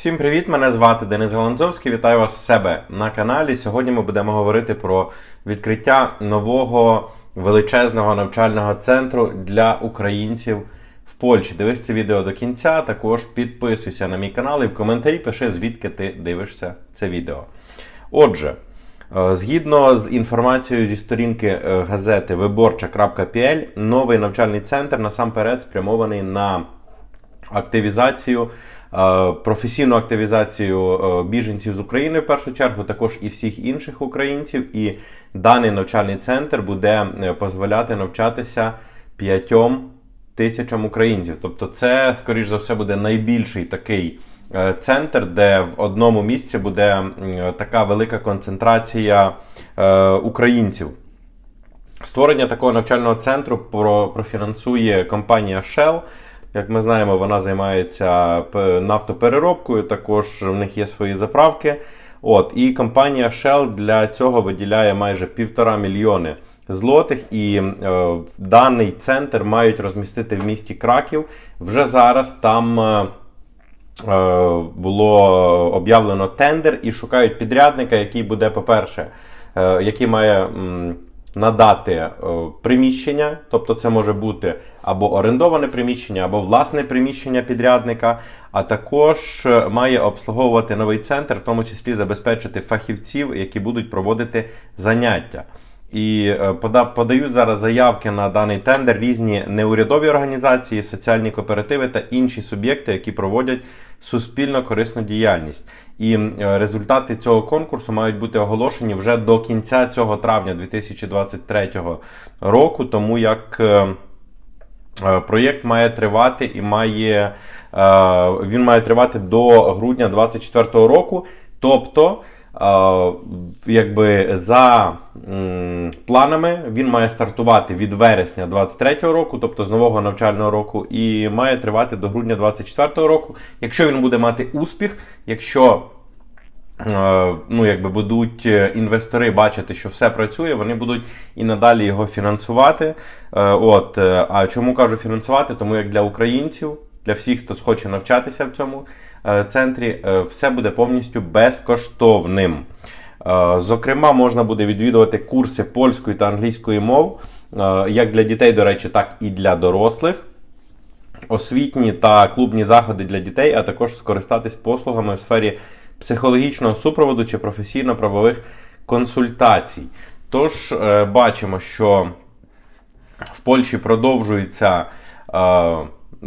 Всім привіт! Мене звати Денис Галанзовський. Вітаю вас в себе на каналі. Сьогодні ми будемо говорити про відкриття нового величезного навчального центру для українців в Польщі. Дивись це відео до кінця. Також підписуйся на мій канал і в коментарі пиши, звідки ти дивишся це відео. Отже. е, Згідно з інформацією зі сторінки е, газети виборча.pl, новий навчальний центр насамперед спрямований на активізацію, професійну активізацію е, біженців з України в першу чергу, також і всіх інших українців. І даний навчальний центр буде е, дозволяти навчатися п'ятьом тисячам українців. Тобто, це, скоріш за все, буде найбільший такий е, центр, де в одному місці буде така велика концентрація е, українців. Створення такого навчального центру про, профінансує компанія Shell. Як ми знаємо, вона займається нафтопереробкою, також в них є свої заправки. От, і компанія Shell для цього виділяє майже півтора мільйони злотих. І е, даний центр мають розмістити в місті Краків. Вже зараз там. Е, е, було об'явлено тендер і шукають підрядника, який буде, по-перше, е, який має м, надати е, приміщення, тобто це може бути або орендоване приміщення, або власне приміщення підрядника, а також е, має обслуговувати новий центр, в тому числі забезпечити фахівців, які будуть проводити заняття. І е, подають зараз заявки на даний тендер різні неурядові організації, соціальні кооперативи та інші суб'єкти, які проводять суспільно корисну діяльність. І е, результати цього конкурсу мають бути оголошені вже до кінця цього травня 2023 року, тому як. е, Проєкт має тривати і має, він має тривати до грудня 2024 року. Тобто, якби за планами він має стартувати від вересня 2023 року, тобто з нового навчального року, і має тривати до грудня 2024 року. Якщо він буде мати успіх, якщо Е, ну, якби будуть е, інвестори бачити, що все працює, вони будуть і надалі його фінансувати. Е, От, а чому кажу фінансувати? Тому як для українців, для всіх, хто схоче навчатися в цьому е, центрі, е, все буде повністю безкоштовним. Е, Зокрема, можна буде відвідувати курси польської та англійської мов, як для дітей, до речі, так і для дорослих освітні та клубні заходи для дітей, а також скористатись послугами в сфері психологічного супроводу чи професійно-правових консультацій. Тож бачимо, що в Польщі продовжується,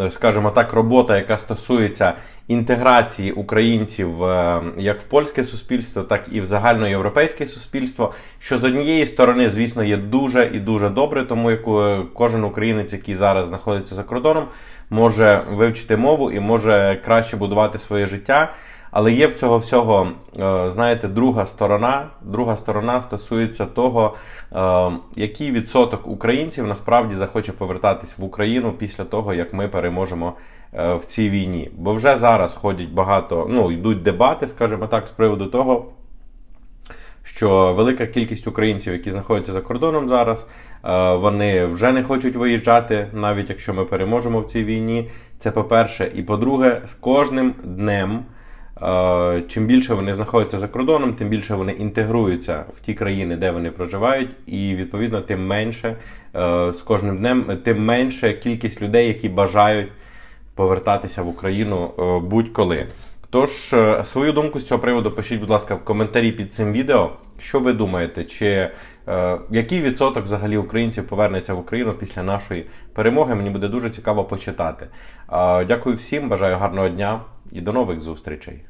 скажімо так, робота, яка стосується інтеграції українців е, як в польське суспільство, так і в загальноєвропейське суспільство. Що з однієї сторони, звісно, є дуже і дуже добре, тому як е, кожен українець, який зараз знаходиться за кордоном, може вивчити мову і може краще будувати своє життя. Але є в цього всього, е, знаєте, друга сторона. Друга сторона стосується того, е, який відсоток українців насправді захоче повертатись в Україну після того, як ми переможемо е, в цій війні. Бо вже зараз ходять багато, ну йдуть дебати, скажімо так, з приводу того. Що велика кількість українців, які знаходяться за кордоном зараз, вони вже не хочуть виїжджати, навіть якщо ми переможемо в цій війні. Це по-перше. І по-друге, з кожним днем Чим більше вони знаходяться за кордоном, тим більше вони інтегруються в ті країни, де вони проживають, і відповідно тим менше е, з кожним днем, тим менше кількість людей, які бажають повертатися в Україну е, будь-коли. Тож е, свою думку з цього приводу пишіть, будь ласка, в коментарі під цим відео. Що ви думаєте, чи е, який відсоток взагалі українців повернеться в Україну після нашої перемоги? Мені буде дуже цікаво почитати. Е, дякую всім, бажаю гарного дня і до нових зустрічей.